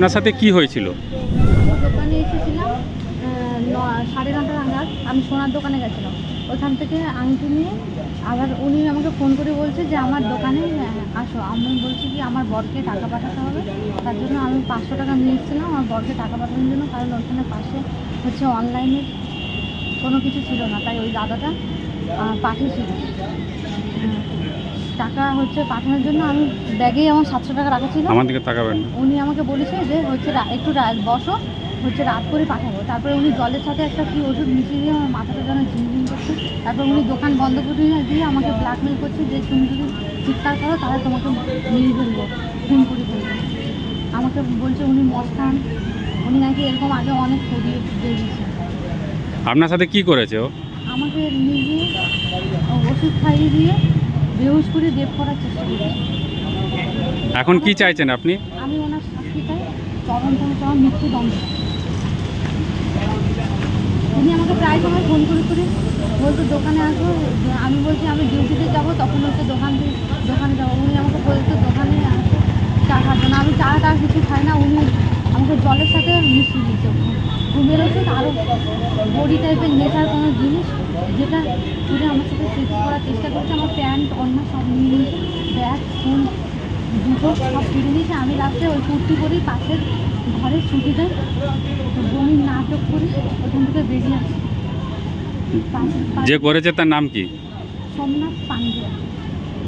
আপনার সাথে কি হয়েছিল? দোকানে এসেছিলাম সাড়ে নটা নাগাদ আমি সোনার দোকানে গেছিলাম। ওখান থেকে আংটি নিয়ে আবার উনি আমাকে ফোন করে বলছে যে আমার দোকানে আসো। আমি বলছি কি আমার বরকে টাকা পাঠাতে হবে। তার জন্য আমি পাঁচশো টাকা নিয়ে এসেছিলাম। আমার বরকে টাকা পাঠানোর জন্য কারণ ওখানে পাশে হচ্ছে অনলাইনে কোনো কিছু ছিল না। তাই ওই দাদাটা পাঠিয়েছিল। উম, টাকা হচ্ছে পাঠানোর জন্য আমি ব্যাগেই আমার সাতশো টাকা রাখা ছিল। আমার দিকে তাকাবেন না। উনি আমাকে বলেছে যে হচ্ছে একটু বসো হচ্ছে রাত করে পাঠাবো। তারপরে উনি জলের সাথে একটা কি ওষুধ মিশিয়ে দিয়ে আমার মাথাটা যেন ঝিমঝিম করছে। তারপর উনি দোকান বন্ধ করে দিয়ে- আমাকে ব্ল্যাকমেল করছে যে তুমি যদি চিৎকার করো তাহলে তোমাকে মেরে ফেলব খুন করে ফেলব। আমাকে বলছে উনি মস্তান উনি নাকি এরকম আগে অনেক করিয়ে দিয়ে দিয়েছে আপনার সাথে কি করেছে ও? আমাকে নিজে ওষুধ খাইয়ে দিয়ে বেহুশ করে দেব করার চেষ্টা করেছে এখন কি চাইছেন আপনি? আমি ওনার শাস্তি চাই। চরম চরম মৃত্যুদণ্ড উনি আমাকে প্রায় সময় ফোন করে করে বলতো দোকানে আসব আমি বলছি আমি ডিউটিতে যাব তখন হচ্ছে দোকান দোকানে যাব। উনি আমাকে বলতো দোকানে আসো চা খাব না। আমি চা টা কিছু খাই না উনি আমাকে জলের সাথে মিশিয়ে দিচ্ছে। ঘুমের ওষুধ আরও বডি টাইপের নেশার কোনো জিনিস যেটা তুলে আমার সাথে সেক্স করার চেষ্টা করছে আমার প্যান্ট অন্য সব নিয়ে নিয়েছে ব্যাগ ফোন দুটো সব ফিরে নিয়েছে। আমি রাত্রে ওই কুর্তি করি পাশের ঘরে ছুটি দেয় বমি নাটক করি ওখান থেকে বেরিয়ে আসি। যে করেছে তার নাম কি? সোমনাথ পান্ডে।